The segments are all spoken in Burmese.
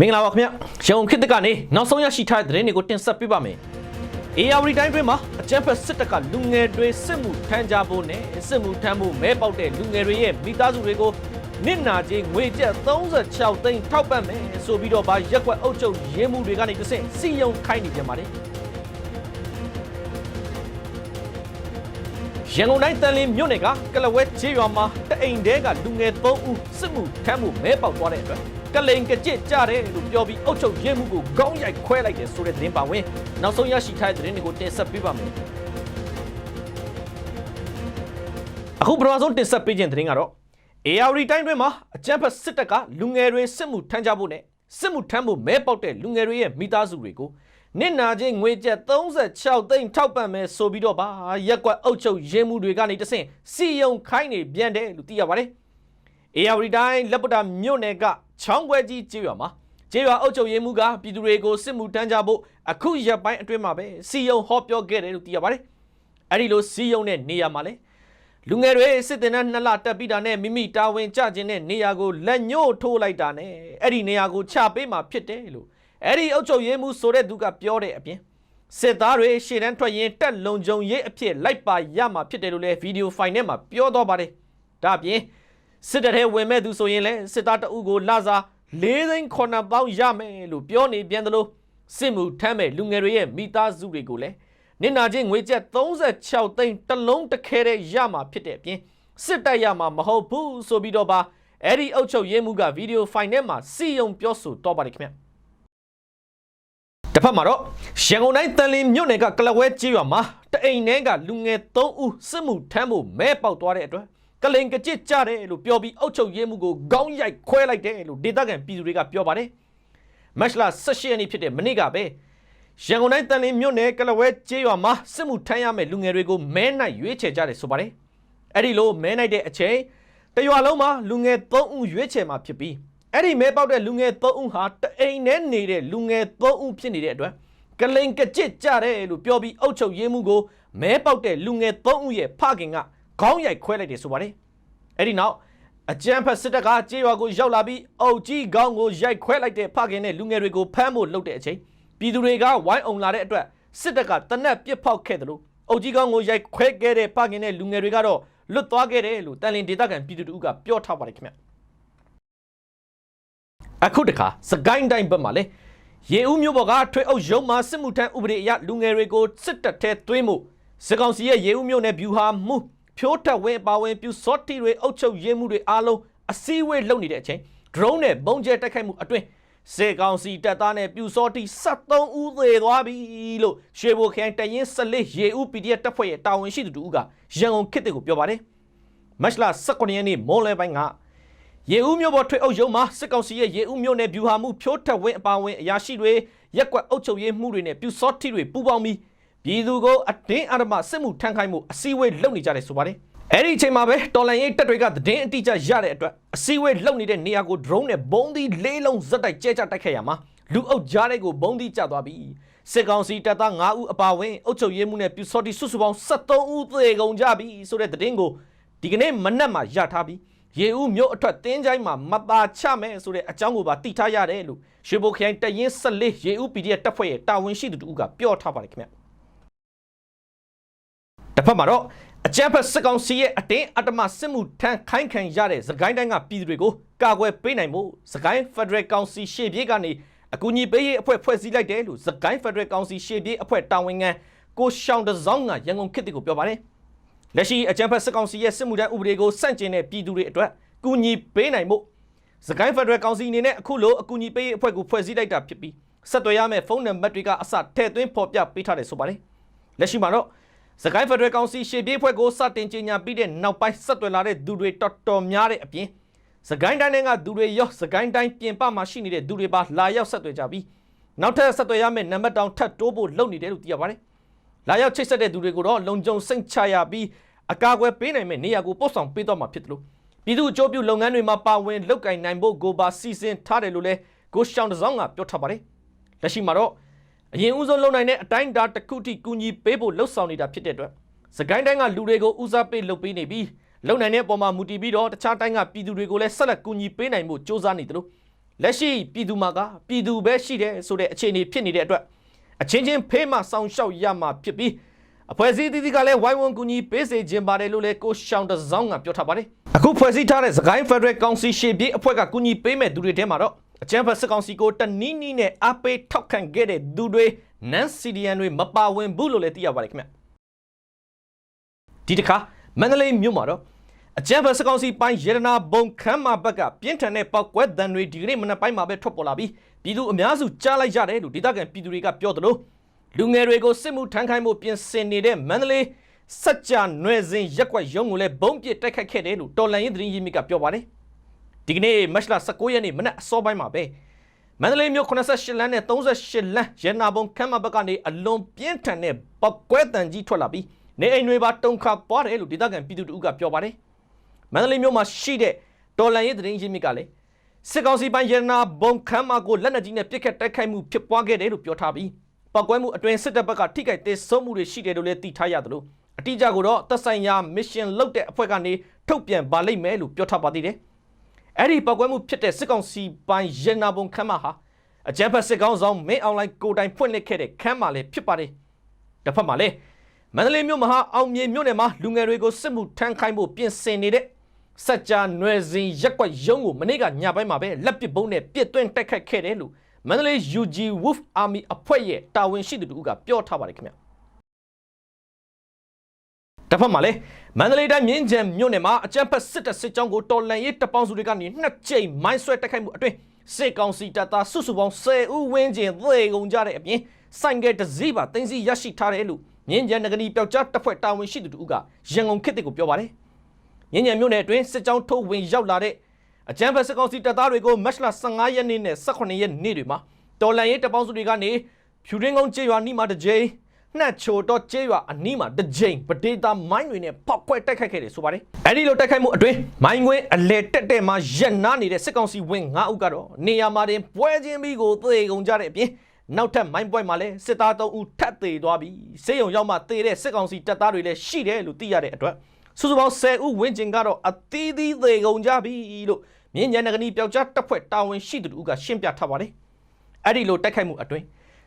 မင်္ဂလာပါခင်ဗျရန်ကုန်ခေတ်သစ်ကနေနောက်ဆုံးရရှိထားတဲ့သတင်းတွေကိုတင်ဆက်ပေးပါမယ်။ ARD တိုင်းတွင်မှာအကြမ်းဖက်စစ်တပ်ကလူငယ်တွေစစ်မှုထမ်းကြဖို့နဲ့စစ်မှုထမ်းဖို့မဲပေါက်တဲ့လူငယ်တွေရဲ့မိသားစုတွေကိုနစ်နာကြေးငွေကျပ်36သိန်းထောက်ပံ့မယ်ဆိုပြီးတော့ဗာရက်ကွက်အုပ်ချုပ်ရေးမှုတွေကနေတဆင့်စီယုံခိုင်းနေကြပါတယ်။ရန်ကုန်တိုင်းတန်လင်းမြို့နယ်ကကလဝဲချေးရွာမှာတအိမ်တဲကလူငယ်3ဦးစစ်မှုထမ်းမှုမဲပေါက်သွားတဲ့အတွက် ကလိန်ကကြစ်ကြတယ်လို့ပြောပြီးအုပ်ချုပ်ရေးမှုကိုခေါင်းရိုက်ခွဲလိုက်တယ်ဆိုတဲ့သတင်းပါဝင်နောက်ဆုံးရရှိထားတဲ့သတင်းတွေကိုတင်ဆက်ပေးပါမယ်အခုပထမဆုံးတင်ဆက်ပေးခြင်းသတင်းကတော့ AR တိုင်းတွင်မှာအကြမ်းဖက်စစ်တပ်ကလူငယ်တွေစစ်မှုထမ်းကြဖို့နဲ့စစ်မှုထမ်းဖို့မဲပေါက်တဲ့လူငယ်တွေရဲ့မိသားစုတွေကိုနစ်နာချင်းငွေကျပ်36သိန်းထောက်ပံ့မယ်ဆိုပြီးတော့ပါရက်ကွက်အုပ်ချုပ်ရင်းမှုတွေကနေတဆင့်စီယုံခိုင်းနေပြန်တယ်လို့သိရပါတယ်။ AR တိုင်းလက်ပတာမြို့နယ်က ချောင်းပွဲကြီးကျေးရွာမှာကျေးရွာအုပ်ချုပ်ရေးမှုကပြည်သူတွေကိုစစ်မှုထမ်းကြဖို့အခုရက်ပိုင်းအတွင်းမှာပဲစီယုံဟောပြောခဲ့တယ်လို့သိရပါတယ်။အဲဒီလိုစီယုံတဲ့နေရာမှာလဲလူငယ်တွေစစ်တင်တဲ့နှစ်လတက်ပြီးတာနဲ့မိမိတာဝန်ကျခြင်းတဲ့နေရာကိုလက်ညှို့ထိုးလိုက်တာနဲ့အဲ့ဒီနေရာကိုချပေးမှာဖြစ်တယ်လို့အဲ့ဒီအုပ်ချုပ်ရေးမှုဆိုတဲ့သူကပြောတဲ့အပြင်စစ်သားတွေရှေ့တန်းထွက်ရင်တက်လုံခြုံရေးအဖြစ်လိုက်ပါရမှာဖြစ်တယ်လို့လည်းဗီဒီယိုဖိုင်ထဲမှာပြောတော့ပါတယ်။ဒါအပြင် စစ်တပ်ထဲဝင်မဲ့သူဆိုရင်လည်းစစ်သားတအုပ်ကိုလာစား၄သိန်း9ပေါင်းရမယ်လို့ပြောနေပြန်တယ်လို့စစ်မှုထမ်းမဲ့လူငယ်တွေရဲ့မိသားစုတွေကိုလည်းနစ်နာချင်းငွေကျပ်36သိန်းတစ်လုံးတစ်ခဲတဲ့ရမှာဖြစ်တဲ့အပြင်စစ်တပ်ရမှာမဟုတ်ဘူးဆိုပြီးတော့ပါအဲ့ဒီအုပ်ချုပ်ရေးမှုကဗီဒီယိုဖိုင်ထဲမှာစီယုံပြောဆိုတော့ပါတယ်ခင်ဗျတစ်ဖက်မှာတော့ရန်ကုန်တိုင်းတန်လင်းမြို့နယ်ကကလဝဲကျေးရွာမှာတအိမ်ထဲကလူငယ်3ဦးစစ်မှုထမ်းဖို့မဲပေါက်သွားတဲ့အတွက် ကလင်ကကြစ်ကြတယ်လို့ပြောပြီးအုပ်ချုပ်ရေးမှုကိုခေါင်းရိုက်ခွဲလိုက်တယ်လို့ဒေသခံပြည်သူတွေကပြောပါတယ်မတ်လ18ရက်နေ့ဖြစ်တဲ့မနေ့ကပဲရန်ကုန်တိုင်းတန်လင်းမြို့နယ်ကလဝဲကျေးရွာမှာစစ်မှုထမ်းရမယ့်လူငယ်တွေကိုမဲနိုင်ရွေးချယ်ကြတယ်ဆိုပါတယ်အဲ့ဒီလိုမဲနိုင်တဲ့အချိန်တရွာလုံးမှာလူငယ်3ဦးရွေးချယ်မှာဖြစ်ပြီးအဲ့ဒီမဲပေါက်တဲ့လူငယ်3ဦးဟာတအိမ်နဲ့နေတဲ့လူငယ်3ဦးဖြစ်နေတဲ့အတွက်ကလိန်ကကြစ်ကြတယ်လို့ပြောပြီးအုပ်ချုပ်ရေးမှုကိုမဲပေါက်တဲ့လူငယ်3ဦးရဲ့ဖခင်က ခေါင်းရိုက်ခွဲလိုက်တယ်ဆိုပါတယ်အဲ့ဒီနောက်အကြမ်းဖက်စစ်တပ်ကကြေးရွာကိုရောက်လာပြီးအုပ်ကြီးခေါင်းကိုရိုက်ခွဲလိုက်တဲ့ဖခင်နဲ့လူငယ်တွေကိုဖမ်းဖို့လုပ်တဲ့အချိန်ပြည်သူတွေကဝိုင်းအောင်လာတဲ့အတွက်စစ်တပ်ကတနက်ပစ်ဖောက်ခဲ့တယ်လို့အုပ်ကြီးခေါင်းကိုရိုက်ခွဲခဲ့တဲ့ဖခင်နဲ့လူငယ်တွေကတော့လွတ်သွားခဲ့တယ်လို့တန်လင်ဒေသခံပြည်သူတို့ကပြောထားပါတယ်ခင်ဗျအခုတခါစကိုင်းတိုင်းဘက်မှာလေရေဦးမျိုးပေါ်ကထွေအုပ်ရုံးမှာစစ်မှုထမ်းဥပဒေအရလူငယ်တွေကိုစစ်တပ်ထဲသွင်းမှုစစ်ကောင်စီရဲ့ရေဦးမျိုးနဲ့ဗျူဟာမှု ဖြိုးထက်ဝင်းပါဝင်ပြူစောတိတွေအုပ်ချုပ်ရေးမှုတွေအားလုံးအစည်းအဝေးလုပ်နေတဲ့အချိန် drone နဲ့ဘုံကျဲတိုက်ခိုက်မှုအတွင်းစေကောင်စီတပ်သားနဲ့ပြူစောတိ73ဦးသေသွားပြီလို့ရွှေဘိုခရိုင်တရင်14ရေဦး PDF တပ်ဖွဲ့ရဲ့တာဝန်ရှိသူတို့ကရန်ကုန်ခေတ်တွေကိုပြောပါတယ်မတ်လ19ရက်နေ့မိုးလယ်ပိုင်းကရေဦးမြို့ပေါ်ထွေအုပ်ရုံးမှာစစ်ကောင်စီရဲ့ရေဦးမြို့နယ်ဗျူဟာမှုဖြိုးထက်ဝင်းအပါအဝင်အရာရှိတွေရက်ကွက်အုပ်ချုပ်ရေးမှုတွေနဲ့ပြူစောတိတွေပူးပေါင်းပြီး ပြည်သူကိုအတင်းအဓမ္မစစ်မှုထမ်းခိုင်းမှုအစည်းအဝေးလုပ်နေကြတယ်ဆိုပါတယ်အဲ့ဒီအချိန်မှာပဲတော်လန်ရေးတပ်တွေကသတင်းအတိအကျရတဲ့အတွက်အစည်းအဝေးလုပ်နေတဲ့နေရာကို drone နဲ့ဘုံသီးလေးလုံးဇက်တိုက်ကျဲချတိုက်ခဲ့ရမှာလူအုပ်ကြားတဲ့ကိုဘုံသီးကျသွားပြီးစစ်ကောင်စီတပ်သား9ဦးအပါအဝင်အုပ်ချုပ်ရေးမှုနဲ့ပြူစောတိစုစုပေါင်း73ဦးသေကုန်ကြပြီဆိုတဲ့သတင်းကိုဒီကနေ့မနက်မှာရထားပြီးရေဦးမြို့အထက်တင်းချိုင်းမှာမပါချမယ်ဆိုတဲ့အကြောင်းကိုပါသိထားရတယ်လို့ရွှေဘိုခရိုင်တရင်14ရေဦး PDF တပ်ဖွဲ့ရဲ့တာဝန်ရှိသူတို့ကပြောထားပါတယ်ခင်ဗျ တစ်ဖက်မှာတော့အကြမ်းဖက်စစ်ကောင်စီရဲ့အတင်းအဓမ္မစစ်မှုထမ်းခိုင်းခံရတဲ့သခိုင်းတိုင်းကပြည်သူတွေကိုကာကွယ်ပေးနိုင်ဖို့သခိုင်းဖက်ဒရယ်ကောင်စီရှေ့ပြေးကနေအကူအညီပေးရေးအဖွဲ့ဖွဲ့စည်းလိုက်တယ်လို့သခိုင်းဖက်ဒရယ်ကောင်စီရှေ့ပြေးအဖွဲ့တာဝန်ခံကိုရှောင်းတစောင်းကရန်ကုန်ခေတ်တွေကိုပြောပါတယ်လက်ရှိအကြမ်းဖက်စစ်ကောင်စီရဲ့စစ်မှုထမ်းဥပဒေကိုစန့်ကျင်တဲ့ပြည်သူတွေအတွက်ကူညီပေးနိုင်ဖို့စကိုင်းဖက်ဒရယ်ကောင်စီအနေနဲ့အခုလိုအကူအညီပေးရေးအဖွဲ့ကိုဖွဲ့စည်းလိုက်တာဖြစ်ပြီးဆက်သွယ်ရမယ့်ဖုန်းနံပါတ်တွေကအစထည့်သွင်းဖော်ပြပေးထားတယ်ဆိုပါတယ်လက်ရှိမှာတော့ စကိုင်းဖက်ဒရယ်ကောင်စီရှေ့ပြေးဖွဲ့ကိုစတင်ကြေညာပြီးတဲ့နောက်ပိုင်းဆက်သွယ်လာတဲ့သူတွေတော်တော်များတဲ့အပြင်စကိုင်းတိုင်းကသူတွေရောစကိုင်းတိုင်းပြင်ပမှာရှိနေတဲ့သူတွေပါလာရောက်ဆက်သွယ်ကြပြီးနောက်ထပ်ဆက်သွယ်ရမယ့်နံပါတ်တောင်ထပ်တိုးဖို့လုပ်နေတယ်လို့သိရပါတယ်လာရောက်ချိတ်ဆက်တဲ့သူတွေကိုတော့လုံခြုံစိတ်ချရပြီးအကာအကွယ်ပေးနိုင်မယ့်နေရာကိုပို့ဆောင်ပေးတော့မှာဖြစ်တယ်လို့ပြည်သူ့အကျိုးပြုလုပ်ငန်းတွေမှာပါဝင်လုပ်ကိုင်နိုင်ဖို့ကိုပါစီစဉ်ထားတယ်လို့လည်းကိုရှောင်းတစောင်းကပြောထားပါတယ်လက်ရှိမှာတော့ အရင်ဦးဆုံးလုံနိုင်တဲ့အတိုင်းဒါတစ်ခုထိကူညီပေးဖို့လှုပ်ဆောင်နေတာဖြစ်တဲ့အတွက်စကိုင်းတိုင်းကလူတွေကိုဦးစားပေးလုပ်ပေးနေပြီးလုံနိုင်တဲ့အပေါ်မှာမူတည်ပြီးတော့တခြားတိုင်းကပြည်သူတွေကိုလည်းဆက်လက်ကူညီပေးနိုင်ဖို့စ조사နေတယ်လို့လက်ရှိပြည်သူမှာကပြည်သူပဲရှိတယ်ဆိုတဲ့အခြေအနေဖြစ်နေတဲ့အတွက်အချင်းချင်းဖေးမှစောင့်ရှောက်ရမှာဖြစ်ပြီးအဖွဲ့အစည်းအသီးသီးကလည်းဝိုင်းဝန်းကူညီပေးစေခြင်းပါတယ်လို့လည်းကိုရှောင်းတစောင်းကပြောထားပါတယ်အခုဖွဲ့စည်းထားတဲ့စကိုင်းဖက်ဒရယ်ကောင်စီရှေ့ပြေးအဖွဲ့ကကူညီပေးမဲ့သူတွေထဲမှာတော့ အချမ်းဖက်စစ်ကောင်စီကိုတနီးနီးနဲ့အားပေးထောက်ခံခဲ့တဲ့သူတွေနန်စီဒီယန်တွေမပါဝင်ဘူးလို့လည်းသိရပါတယ်ခင်ဗျဒီတစ်ခါမန္တလေးမြို့မှာတော့အကြံဖက်စကောင်စီပိုင်းရေဒနာဘုံခမ်းမာဘက်ကပြင်းထန်တဲ့ပောက်ကွဲတံတွေဒီကနေ့မနက်ပိုင်းမှာပဲထွက်ပေါ်လာပြီးပြည်သူအများစုကြားလိုက်ရတယ်လို့ဒေသခံပြည်သူတွေကပြောသလိုလူငယ်တွေကိုစစ်မှုထမ်းခိုင်းမှုပြင်ဆင်နေတဲ့မန္တလေးစัจ जा နွယ်စဉ်ရက်ကွက်ရုံးကိုလည်းဘုံပစ်တိုက်ခတ်ခဲ့တယ်လို့တော်လန်ရေးသတင်းရင်းမြစ်ကပြောပါတယ် ဒီကနေ့မတ်လ19ရက်နေ့မနက်အစောပိုင်းမှာပဲမန္တလေးမြို့88လမ်းနဲ့38လမ်းရန်နာဘုံခမ်းမဘက်ကနေအလွန်ပြင်းထန်တဲ့ပောက်ကွဲတံကြီးထွက်လာပြီးနေအိမ်တွေပါတုန်ခါပွားတယ်လို့ဒေသခံပြည်သူတို့ကပြောပါတယ်မန္တလေးမြို့မှာရှိတဲ့တော်လန်ရေးသတင်းရင်းမြစ်ကလည်းစစ်ကောင်စီပိုင်းရန်နာဘုံခမ်းမကိုလက်နက်ကြီးနဲ့ပစ်ခတ်တိုက်ခိုက်မှုဖြစ်ပွားခဲ့တယ်လို့ပြောထားပြီးပောက်ကွဲမှုအတွင်စစ်တပ်ဘက်ကထိခိုက်ဒေဆုံးမှုတွေရှိတယ်လို့လည်းသိထားရတယ်လို့အတိအကျကိုတော့သက်ဆိုင်ရာမစ်ရှင်လုပ်တဲ့အဖွဲ့ကနေထုတ်ပြန်ပါလိမ့်မယ်လို့ပြောထားပါသေးတယ် အဲ့ဒီပောက်ကွဲမှုဖြစ်တဲ့စစ်ကောင်စီပိုင်းရန်နာဘုံခမ်းမဟာအကြမ်းဖက်စစ်ကောင်ဆောင်မင်းအွန်လိုင်းကိုတိုင်ဖွင့်လှစ်ခဲ့တဲ့ခမ်းမလည်းဖြစ်ပါတယ်တစ်ဖက်မှာလည်းမန္တလေးမြို့မှာအောင်မြေမြို့နယ်မှာလူငယ်တွေကိုစစ်မှုထမ်းခိုင်းဖို့ပြင်ဆင်နေတဲ့စัจ जा နွယ်စဉ်ရက်ကွက်ရုံးကိုမနေ့ကညပိုင်းမှာပဲလက်ပစ်ဘုံနဲ့ပြစ်သွင်းတိုက်ခတ်ခဲ့တယ်လို့မန္တလေး UG Wolf Army အဖွဲ့ရဲ့တာဝန်ရှိသူတို့ကပြောထားပါတယ်ခင်ဗျ တစ်ဖက်မှာလည်းမန္တလေးတိုင်းမြင်းကြံမြို့နယ်မှာအကြမ်းဖက်စစ်တပ်စစ်ကြောင်းကိုတော်လန်ရေးတပ်ပေါင်းစုတွေကနေနှစ်ကြိမ်မိုင်းဆွဲတိုက်ခိုက်မှုအတွင်းစစ်ကောင်စီတပ်သားစုစုပေါင်း10ဦးဝန်းကျင်သေကုန်ကြတဲ့အပြင်ဆိုင်ကယ်တစ်စီးပါတင်စီရရှိထားတယ်လို့မြင်းကြံနဂရီပျောက်ကြားတပ်ဖွဲ့တာဝန်ရှိသူတို့ကရန်ကုန်ခေတ်တစ်ကိုပြောပါတယ်မြင်းကြံမြို့နယ်အတွင်းစစ်ကြောင်းထိုးဝင်ရောက်လာတဲ့အကြမ်းဖက်စစ်ကောင်စီတပ်သားတွေကိုမတ်လ15ရက်နေ့နဲ့18ရက်နေ့တွေမှာတော်လန်ရေးတပ်ပေါင်းစုတွေကနေဖြူရင်းကုန်းကျေးရွာနီးမှာတစ်ကြိမ် နှက်ချိုတော့ကျေးရွာအနီးမှာတစ်ကြိမ်ပဒေတာမိုင်းတွေနဲ့ပောက်ကွဲတိုက်ခိုက်ခဲ့တယ်ဆိုပါတယ်အဲ့ဒီလိုတိုက်ခိုက်မှုအတွင်းမိုင်းခွင်းအလဲတက်တဲ့မှာရက်နာနေတဲ့စစ်ကောင်စီဝင်9ဦးကတော့နေရာမှာတင်ပွဲချင်းပြီးကိုသေကုန်ကြတဲ့အပြင်နောက်ထပ်မိုင်းပွဲမှာလည်းစစ်သား3ဦးထပ်သေးသွားပြီးစေယုံရောက်မှသေတဲ့စစ်ကောင်စီတပ်သားတွေလည်းရှိတယ်လို့သိရတဲ့အတွက်စုစုပေါင်း10ဦးဝန်းကျင်ကတော့အသီးသီးသေကုန်ကြပြီလို့မြင်းညံနဂနီပျောက်ကြားတပ်ဖွဲ့တာဝန်ရှိသူတို့ကရှင်းပြထားပါတယ်အဲ့ဒီလိုတိုက်ခိုက်မှုအတွင်း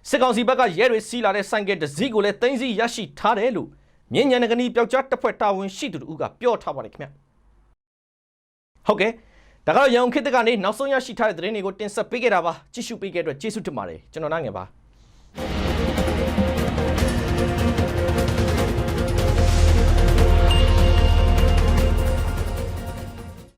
စစ်ကောင်စီဘက်ကရဲတွေစီးလာတဲ့ဆိုင်ကယ်တစ်စီးကိုလည်းတင်းစီရရှိထားတယ်လို့မြင်းညံနဂနီပျောက်ကြားတပ်ဖွဲ့တာဝန်ရှိသူတို့ကပြောထားပါတယ်ခင်ဗျဟုတ်ကဲ့ဒါကတော့ရန်ကုန်ခေတ်ကနေနောက်ဆုံးရရှိထားတဲ့သတင်းတွေကိုတင်ဆက်ပေးခဲ့တာပါကြည့်ရှုပေးခဲ့တဲ့အတွက်ကျေးဇူးတင်ပါတယ်ကျွန်တော်နိုင်ငယ်ပါ